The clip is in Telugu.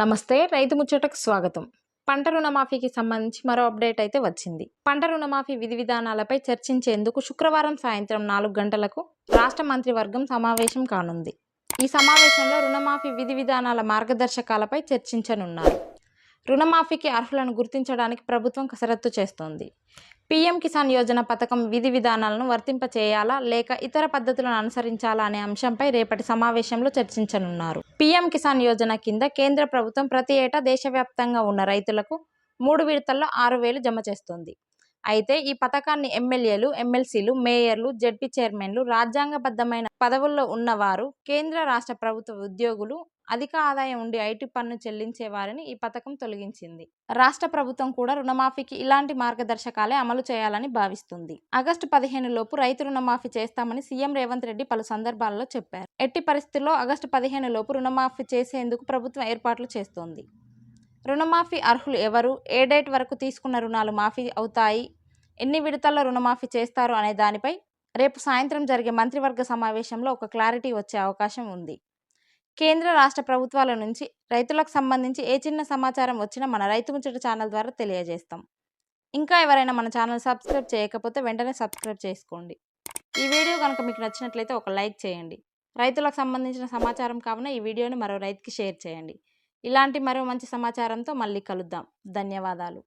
నమస్తే రైతు ముచ్చటకు స్వాగతం. పంట రుణమాఫీకి సంబంధించి మరో అప్డేట్ అయితే వచ్చింది. పంట రుణమాఫీ విధి విధానాలపై చర్చించేందుకు శుక్రవారం సాయంత్రం నాలుగు గంటలకు రాష్ట్ర మంత్రివర్గం సమావేశం కానుంది. ఈ సమావేశంలో రుణమాఫీ విధి విధానాల మార్గదర్శకాలపై చర్చించనున్నారు. రుణమాఫీకి అర్హులను గుర్తించడానికి ప్రభుత్వం కసరత్తు చేస్తోంది. పీఎం కిసాన్ యోజన పథకం విధి విధానాలను వర్తింపచేయాలా లేక ఇతర పద్ధతులను అనుసరించాలా అనే అంశంపై రేపటి సమావేశంలో చర్చించనున్నారు. పీఎం కిసాన్ యోజన కింద కేంద్ర ప్రభుత్వం ప్రతి ఏటా దేశవ్యాప్తంగా ఉన్న రైతులకు మూడు విడతల్లో ఆరు వేలు జమ చేస్తుంది. అయితే ఈ పథకాన్ని ఎమ్మెల్యేలు ఎమ్మెల్సీలు మేయర్లు జడ్పీ చైర్మన్లు రాజ్యాంగబద్ధమైన పదవుల్లో ఉన్నవారు కేంద్ర రాష్ట్ర ప్రభుత్వ ఉద్యోగులు అధిక ఆదాయం ఉండి ఐటీ పన్ను చెల్లించే వారిని ఈ పథకం తొలగించింది. రాష్ట్ర ప్రభుత్వం కూడా రుణమాఫీకి ఇలాంటి మార్గదర్శకాలే అమలు చేయాలని భావిస్తుంది. ఆగస్టు పదిహేను లోపు రైతు రుణమాఫీ చేస్తామని సీఎం రేవంత్ రెడ్డి పలు సందర్భాల్లో చెప్పారు. ఎట్టి పరిస్థితుల్లో ఆగస్టు పదిహేను లోపు రుణమాఫీ చేసేందుకు ప్రభుత్వం ఏర్పాట్లు చేస్తోంది. రుణమాఫీ అర్హులు ఎవరు? ఏ డేట్ వరకు తీసుకున్న రుణాలు మాఫీ అవుతాయి? ఎన్ని విడతల్లో రుణమాఫీ చేస్తారు అనే దానిపై రేపు సాయంత్రం జరిగే మంత్రివర్గ సమావేశంలో ఒక క్లారిటీ వచ్చే అవకాశం ఉంది. కేంద్ర రాష్ట్ర ప్రభుత్వాల నుంచి రైతులకు సంబంధించి ఏ చిన్న సమాచారం వచ్చినా మన రైతు ముచ్చట ఛానల్ ద్వారా తెలియజేస్తాం. ఇంకా ఎవరైనా మన ఛానల్ సబ్స్క్రైబ్ చేయకపోతే వెంటనే సబ్స్క్రైబ్ చేసుకోండి. ఈ వీడియో కనుక మీకు నచ్చినట్లయితే ఒక లైక్ చేయండి. రైతులకు సంబంధించిన సమాచారం కావున ఈ వీడియోని మరో రైతుకి షేర్ చేయండి. ఇలాంటి మరో మంచి సమాచారంతో మళ్ళీ కలుద్దాం. ధన్యవాదాలు.